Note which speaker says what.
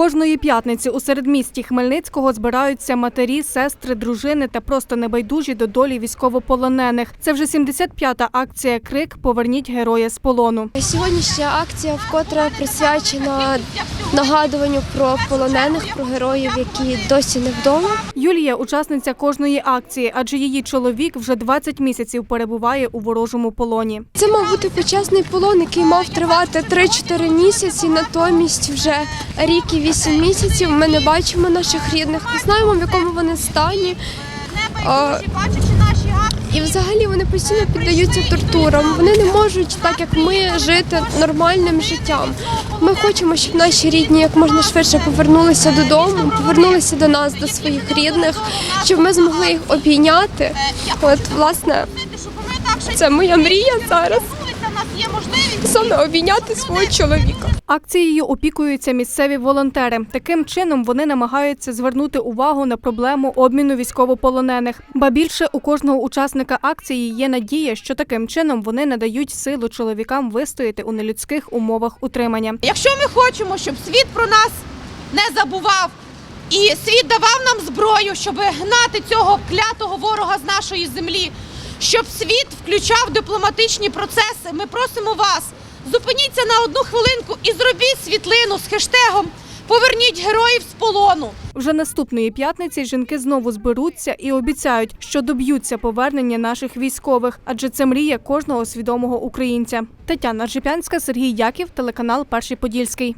Speaker 1: Кожної п'ятниці у середмісті Хмельницького збираються матері, сестри, дружини та просто небайдужі до долі військовополонених. Це вже 75-та акція Крик Поверніть героя з полону.
Speaker 2: Сьогоднішня акція вкотре присвячена нагадуванню про полонених, про героїв, які досі не вдома.
Speaker 1: Юлія учасниця кожної акції, адже її чоловік вже 20 місяців перебуває у ворожому полоні.
Speaker 2: Це мав бути почесний полон, який мав тривати 3-4 місяці. Натомість вже рік і 8 місяців ми не бачимо наших рідних, не знаємо, в якому вони стані. І взагалі вони постійно піддаються тортурам. Вони не можуть, так як ми, жити нормальним життям. Ми хочемо, щоб наші рідні як можна швидше повернулися додому, повернулися до нас, до своїх рідних, щоб ми змогли їх обійняти. От, власне, це моя мрія зараз. Саме обійняти свого чоловіка.
Speaker 1: Акцією опікуються місцеві волонтери. Таким чином вони намагаються звернути увагу на проблему обміну військовополонених. Ба більше у кожного учасника акції є надія, що таким чином вони надають силу чоловікам вистояти у нелюдських умовах утримання.
Speaker 3: Якщо ми хочемо, щоб світ про нас не забував, і світ давав нам зброю, щоб гнати цього клятого ворога з нашої землі, щоб світ включав дипломатичні процеси, ми просимо вас, зупиніться на одну хвилинку і зробіть світлину з хештегом Поверніть героїв з полону.
Speaker 1: Вже наступної п'ятниці жінки знову зберуться і обіцяють, що доб'ються повернення наших військових, адже це мрія кожного свідомого українця. Тетяна Жипянська, Сергій Яків, телеканал Перший Подільський.